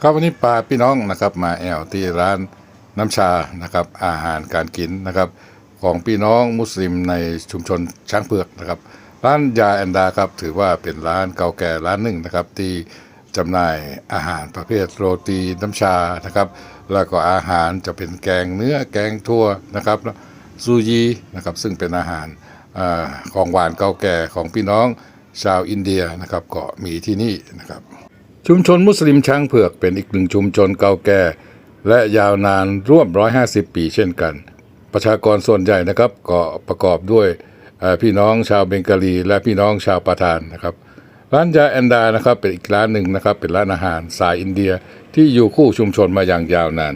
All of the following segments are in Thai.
ครับวันนี้ปลาพี่น้องนะครับ มาแอวที่ร้านน้ำชานะครับ อาหารการกินนะครับ ของพี่น้องมุสลิมในชุมชนช้างเผือกนะครับ ร้านยาแอนดาครับ ถือว่าเป็นร้านเก่าแก่ร้านหนึ่งนะครับ ที่จำหน่ายอาหารประเภทโรตีน้ำชานะครับ แล้วก็อาหารจะเป็นแกงเนื้อแกงทั่วนะครับซูยีนะครับซึ่งเป็นอาหาร ของหวานเก่าแก่ของพี่น้องชาวอินเดียนะครับก็มีที่นี่นะครับ ชุมชนมุสลิมช้างเผือกเป็นอีกหนึ่งชุมชนเก่าแก่ และยาวนานร่วม 150 ปีเช่นกัน ประชากรส่วนใหญ่นะครับก็ประกอบด้วยพี่น้องชาวเบงกาลี และพี่น้องชาวปาทานนะครับร้านยาแอนดานะครับเป็นอีกร้านหนึ่งนะครับเป็นร้านอาหารสายอินเดียที่อยู่คู่ชุมชนมาอย่างยาวนาน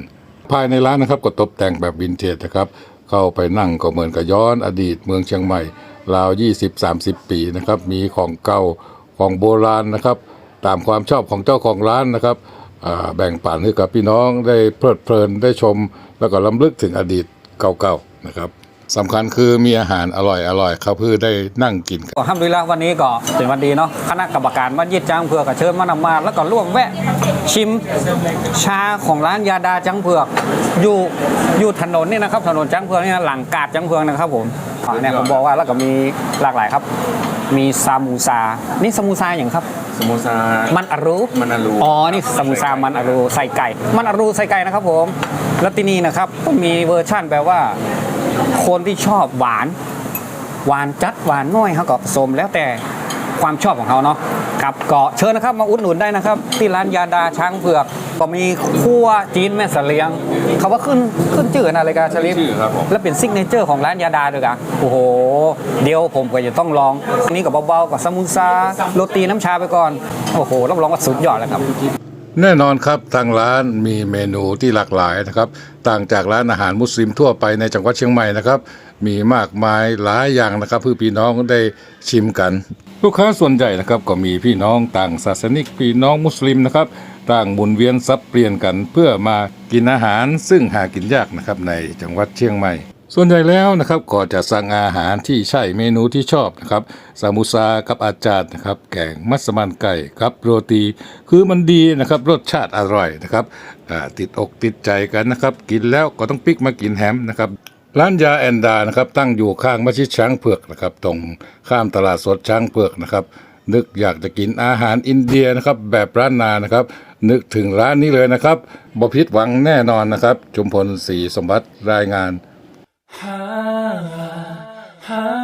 ภายในร้านนะครับก็ตกแต่งแบบวินเทจนะครับ เข้าไปนั่งก็เหมือนกับย้อนอดีตเมืองเชียงใหม่ราว 20-30 ปีนะครับมีของเก่าของโบราณนะครับ ตามความชอบของเจ้าของร้านนะครับแบ่งปันให้กับพี่น้องได้เพลิดเพลินได้ชม แล้วก็ล้ำลึกถึงอดีตเก่าๆนะครับ สำคัญคือมีอาหารอร่อยๆครับเพื่อได้นั่งกินกันก็ทำดีแล้ววันนี้ก็เป็นวันดีเนาะคณะกรรมการมัสยิดจังเผือกก็เชิญมานำมา แล้วก็ร่วมแวะชิมชาของร้านยาดาจังเผือก อยู่อยู่ถนนนี่นะครับถนนจังเผือกนี่นะหลังกาดจังเผือกนะครับผมอ่าเนี่ยผมบอกว่าแล้วก็มีหลากหลายครับ มีซามูซา นี่ซามูซาอย่างครับสโมซา มันอารูมันอารูอ๋อ นี่ซามูซา มันอารูใส่ไก่ มันอารูใส่ไก่นะครับผม แล้วที่นี่นะครับก็มีเวอร์ชั่นแปลว่า คนที่ชอบหวาน หวานจัดหวานน้อยเขาก็ผสมแล้วแต่ความชอบของเขาเนาะครับก็เชิญนะครับมาอุดหนุนได้นะครับ ที่ร้านยาดาช้างเผือก ก็มีคั่วจีนแม่เสลียงเขาว่าขึ้นขึ้นชื่อนะรายการชลิปชื่อครับผมและเป็นซิกเนเจอร์ของร้านยาดาด้วยกันโอ้โห เดี๋ยวผมก็จะต้องลองอันนี้กับเบาๆกับสมุนซาโรตีน้ำชาไปก่อน โอ้โหรับรองว่าสุดยอดแล้วครับ แน่นอนครับทางร้านมีเมนูที่หลากหลายนะครับ ต่างจากร้านอาหารมุสลิมทั่วไปในจังหวัดเชียงใหม่นะครับ มีมากมายหลายอย่างนะครับเพื่อพี่น้องได้ชิมกัน ลูกค้าส่วนใหญ่นะครับก็มีพี่น้องต่างศาสนิกพี่น้องมุสลิมนะครับต่างหมุนเวียนซับเปลี่ยนกันเพื่อมากินอาหารซึ่งหากินยากนะครับในจังหวัดเชียงใหม่ ส่วนใหญ่แล้วนะครับก็จะสั่งอาหารที่ใช่เมนูที่ชอบนะครับซามูซากับอาจารย์นะครับ แกงมัสมันไก่ครับโรตี คือมันดีนะครับรสชาติอร่อยนะครับติดอกติดใจกันนะครับ กินแล้วก็ต้องปิกมากินแฮมนะครับร้านยาแอนดานะครับตั้งอยู่ข้างมัสยิดช้างเผือกนะครับตรงข้ามตลาดสดช้างเผือกนะครับนึกอยากจะกินอาหารอินเดียนะครับแบบร้านนานะครับ นึกถึงร้านนี้เลยนะครับบ่ผิดหวังแน่นอนนะครับ จุมพลศรีสมบัติรายงาน 하, 하.